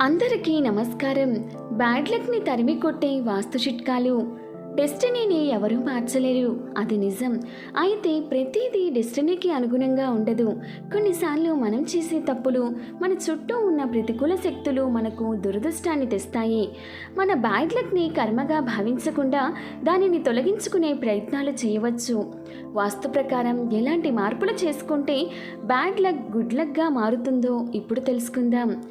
అందరికీ నమస్కారం. బ్యాడ్ లక్ని తరిమి కొట్టే వాస్తు చిట్కాలు. డెస్టినీని ఎవరూ మార్చలేరు. అది నిజం. అయితే ప్రతిదీ డెస్టినీకి అనుగుణంగా ఉండదు. కొన్నిసార్లు మనం చేసే తప్పులు మన చుట్టూ ఉన్న ప్రతికూల శక్తులు మనకు దురదృష్టాన్ని తెస్తాయి. మన బ్యాడ్ లక్ని కర్మగా భావించకుండా దానిని తొలగించుకునే ప్రయత్నాలు చేయవచ్చు. వాస్తు ప్రకారం ఎలాంటి మార్పులు చేసుకుంటే బ్యాడ్ లక్ గుడ్ లక్గా మారుతుందో ఇప్పుడు తెలుసుకుందాం.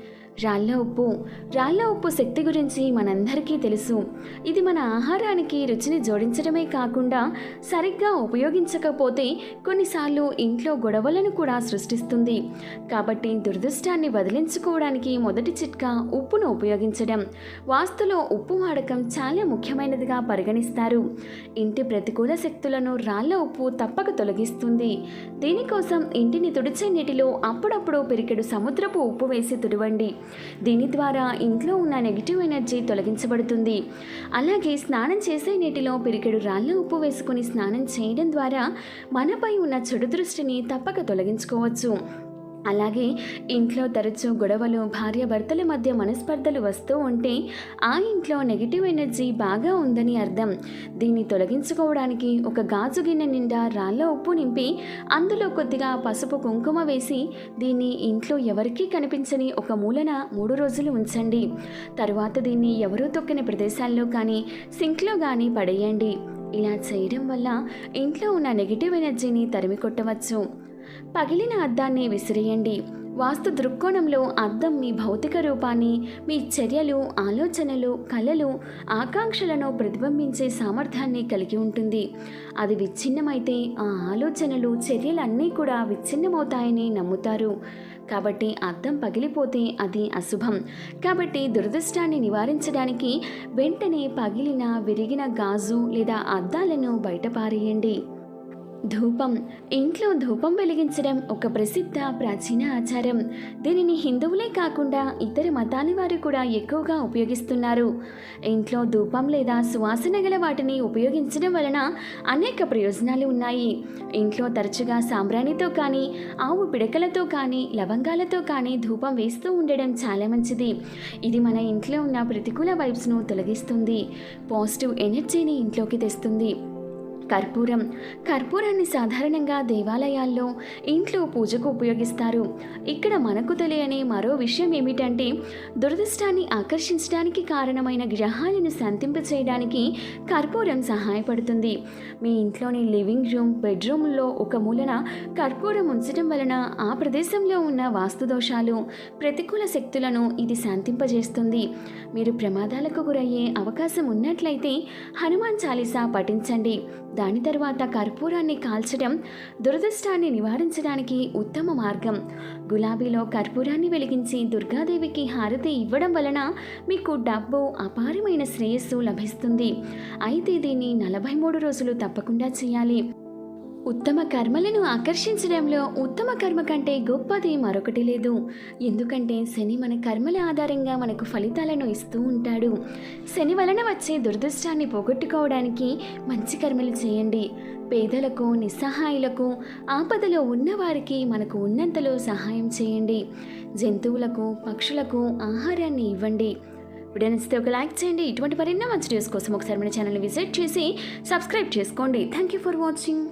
రాళ్ళ ఉప్పు. రాళ్ళ ఉప్పు శక్తి గురించి మనందరికీ తెలుసు. ఇది మన ఆహారానికి రుచిని జోడించడమే కాకుండా సరిగ్గా ఉపయోగించకపోతే కొన్నిసార్లు ఇంట్లో గొడవలను కూడా సృష్టిస్తుంది. కాబట్టి దురదృష్టాన్ని వదిలించుకోవడానికి మొదటి చిట్కా ఉప్పును ఉపయోగించడం. వాస్తులో ఉప్పు వాడకం చాలా ముఖ్యమైనదిగా పరిగణిస్తారు. ఇంటి ప్రతికూల శక్తులను రాళ్ళ ఉప్పు తప్పక తొలగిస్తుంది. దీనికోసం ఇంటిని తుడిచే నీటిలో అప్పుడప్పుడు పిరికెడు సముద్రపు ఉప్పు వేసి తుడవండి. దీని ద్వారా ఇంట్లో ఉన్న నెగిటివ్ ఎనర్జీ తొలగించబడుతుంది. అలాగే స్నానం చేసే నీటిలో పిరికెడు రాళ్ళ ఉప్పు వేసుకొని స్నానం చేయడం ద్వారా మనపై ఉన్న చెడు దృష్టిని తప్పక తొలగించుకోవచ్చు. అలాగే ఇంట్లో తరచూ గొడవలు భార్యాభర్తల మధ్య మనస్పర్ధలు వస్తూ ఉంటే ఆ ఇంట్లో నెగిటివ్ ఎనర్జీ బాగా ఉందని అర్థం. దీన్ని తొలగించుకోవడానికి ఒక గాజు గిన్నె నిండా రాళ్ళ ఉప్పు నింపి అందులో కొద్దిగా పసుపు కుంకుమ వేసి దీన్ని ఇంట్లో ఎవరికీ కనిపించని ఒక మూలన మూడు రోజులు ఉంచండి. తరువాత దీన్ని ఎవరూ తొక్కిన ప్రదేశాల్లో కానీ సింక్లో కానీ పడేయండి. ఇలా చేయడం వల్ల ఇంట్లో ఉన్న నెగిటివ్ ఎనర్జీని తరిమి కొట్టవచ్చు పగిలిన అద్దాన్ని విసిరేయండి. వాస్తు దృక్కోణంలో అర్థం మీ భౌతిక రూపాన్ని మీ చర్యలు ఆలోచనలు కళలు ఆకాంక్షలను ప్రతిబింబించే సామర్థ్యాన్ని కలిగి ఉంటుంది. అది విచ్ఛిన్నమైతే ఆ ఆలోచనలు చర్యలన్నీ కూడా విచ్ఛిన్నమవుతాయని నమ్ముతారు. కాబట్టి అర్థం పగిలిపోతే అది అశుభం. కాబట్టి దురదృష్టాన్ని నివారించడానికి వెంటనే పగిలిన విరిగిన గాజు లేదా అద్దాలను బయటపారేయండి. ధూపం. ఇంట్లో ధూపం వెలిగించడం ఒక ప్రసిద్ధ ప్రాచీన ఆచారం. దీనిని హిందువులే కాకుండా ఇతర మతాల వారు కూడా ఎక్కువగా ఉపయోగిస్తున్నారు. ఇంట్లో ధూపం లేదా సువాసన గల వాటిని ఉపయోగించడం వలన అనేక ప్రయోజనాలు ఉన్నాయి. ఇంట్లో తరచుగా సాంబ్రాణితో కానీ ఆవు పిడకలతో కానీ లవంగాలతో కానీ ధూపం వేస్తూ ఉండడం చాలా మంచిది. ఇది మన ఇంట్లో ఉన్న ప్రతికూల వైబ్స్ను తొలగిస్తుంది. పాజిటివ్ ఎనర్జీని ఇంట్లోకి తెస్తుంది. కర్పూరం. కర్పూరాన్ని సాధారణంగా దేవాలయాల్లో ఇంట్లో పూజకు ఉపయోగిస్తారు. ఇక్కడ మనకు తెలియని మరో విషయం ఏమిటంటే దురదృష్టాన్ని ఆకర్షించడానికి కారణమైన గ్రహాలను శాంతింపచేయడానికి కర్పూరం సహాయపడుతుంది. మీ ఇంట్లోని లివింగ్ రూమ్ బెడ్రూమ్లో ఒక మూలన కర్పూరం ఉంచడం వలన ఆ ప్రదేశంలో ఉన్న వాస్తు దోషాలు ప్రతికూల శక్తులను ఇది శాంతింపజేస్తుంది. మీరు ప్రమాదాలకు గురయ్యే అవకాశం ఉన్నట్లయితే హనుమాన్ చాలీసా పఠించండి. దాని తర్వాత కర్పూరాన్ని కాల్చడం దురదృష్టాన్ని నివారించడానికి ఉత్తమ మార్గం. గులాబీలో కర్పూరాన్ని వెలిగించి దుర్గాదేవికి హారతి ఇవ్వడం వలన మీకు డబ్బు అపారమైన శ్రేయస్సు లభిస్తుంది. అయితే దీన్ని నలభై మూడు రోజులు తప్పకుండా చేయాలి. ఉత్తమ కర్మలను ఆకర్షించడంలో ఉత్తమ కర్మ కంటే గొప్పది మరొకటి లేదు. ఎందుకంటే శని మన కర్మల ఆధారంగా మనకు ఫలితాలను ఇస్తూ ఉంటాడు. శని వలన వచ్చే దురదృష్టాన్ని పోగొట్టుకోవడానికి మంచి కర్మలు చేయండి. పేదలకు నిస్సహాయులకు ఆపదలో ఉన్నవారికి మనకు ఉన్నంతలో సహాయం చేయండి. జంతువులకు పక్షులకు ఆహారాన్ని ఇవ్వండి. వీడియో నచ్చితే ఒక లైక్ చేయండి. ఇటువంటి మరెన్నో మంచి న్యూస్ కోసం ఒకసారి మన ఛానల్ని విజిట్ చేసి సబ్స్క్రైబ్ చేసుకోండి. Thank you for watching